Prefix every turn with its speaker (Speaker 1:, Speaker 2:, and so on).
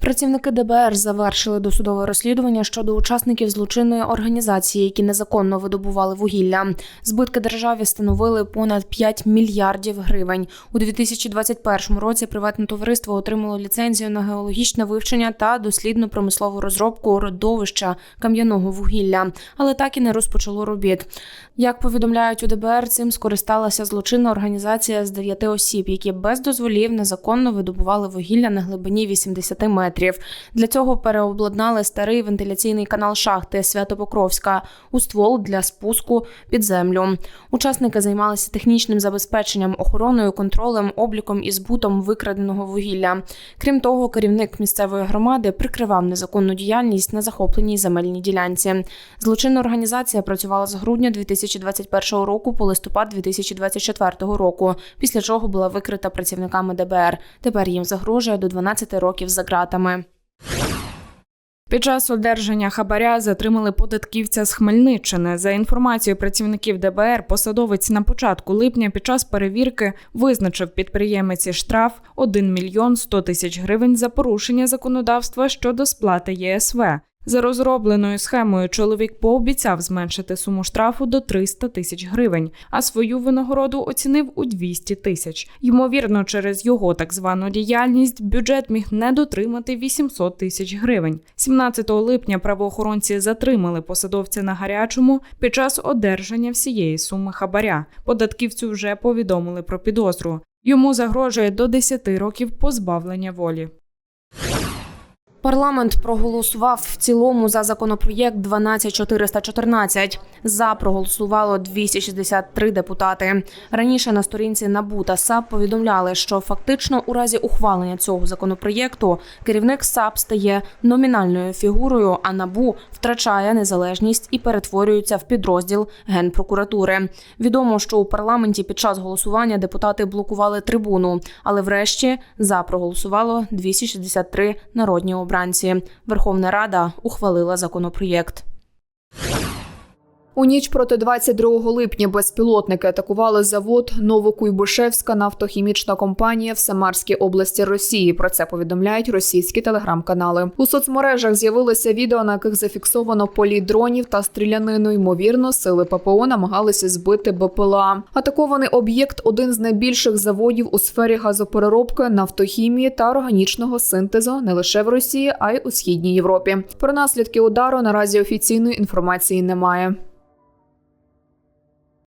Speaker 1: Працівники ДБР завершили досудове розслідування щодо учасників злочинної організації, які незаконно видобували вугілля. Збитки державі становили понад 5 мільярдів гривень. У 2021 році приватне товариство отримало ліцензію на геологічне вивчення та дослідно-промислову розробку родовища кам'яного вугілля, але так і не розпочало робіт. Як повідомляють у ДБР, цим скористалася злочинна організація з дев'яти осіб, які без дозволів незаконно видобували вугілля на глибині 80 метрів. Для цього переобладнали старий вентиляційний канал шахти Святопокровська у ствол для спуску під землю. Учасники займалися технічним забезпеченням, охороною, контролем, обліком і збутом викраденого вугілля. Крім того, керівник місцевої громади прикривав незаконну діяльність на захопленій земельній ділянці. Злочинна організація працювала з грудня 2021 року по листопад 2024 року, після чого була викрита працівниками ДБР. Тепер їм загрожує до 12 років за ґратами.
Speaker 2: Під час одержання хабаря затримали податківця з Хмельниччини. За інформацією працівників ДБР, посадовець на початку липня під час перевірки визначив підприємиці штраф 1 мільйон 100 тисяч гривень за порушення законодавства щодо сплати ЄСВ. За розробленою схемою чоловік пообіцяв зменшити суму штрафу до 300 тисяч гривень, а свою винагороду оцінив у 200 тисяч. Ймовірно, через його так звану діяльність бюджет міг не дотримати 800 тисяч гривень. 17 липня правоохоронці затримали посадовця на гарячому під час одержання всієї суми хабаря. Податківцю вже повідомили про підозру. Йому загрожує до 10 років позбавлення волі.
Speaker 1: Парламент проголосував в цілому за законопроєкт 12414. За проголосувало 263 депутати. Раніше на сторінці НАБУ та САП повідомляли, що фактично у разі ухвалення цього законопроєкту керівник САП стає номінальною фігурою, а НАБУ втрачає незалежність і перетворюється в підрозділ генпрокуратури. Відомо, що у парламенті під час голосування депутати блокували трибуну, але врешті за проголосувало 263 народні обранці. Верховна Рада ухвалила законопроєкт.
Speaker 3: У ніч проти 22 липня безпілотники атакували завод Новокуйбишевська нафтохімічна компанія в Самарській області Росії. Про це повідомляють російські телеграм-канали. У соцмережах з'явилося відео, на яких зафіксовано політ дронів та стрілянину. Ймовірно, сили ППО намагалися збити БПЛА. Атакований об'єкт один з найбільших заводів у сфері газопереробки, нафтохімії та органічного синтезу не лише в Росії, а й у східній Європі. Про наслідки удару наразі офіційної інформації немає.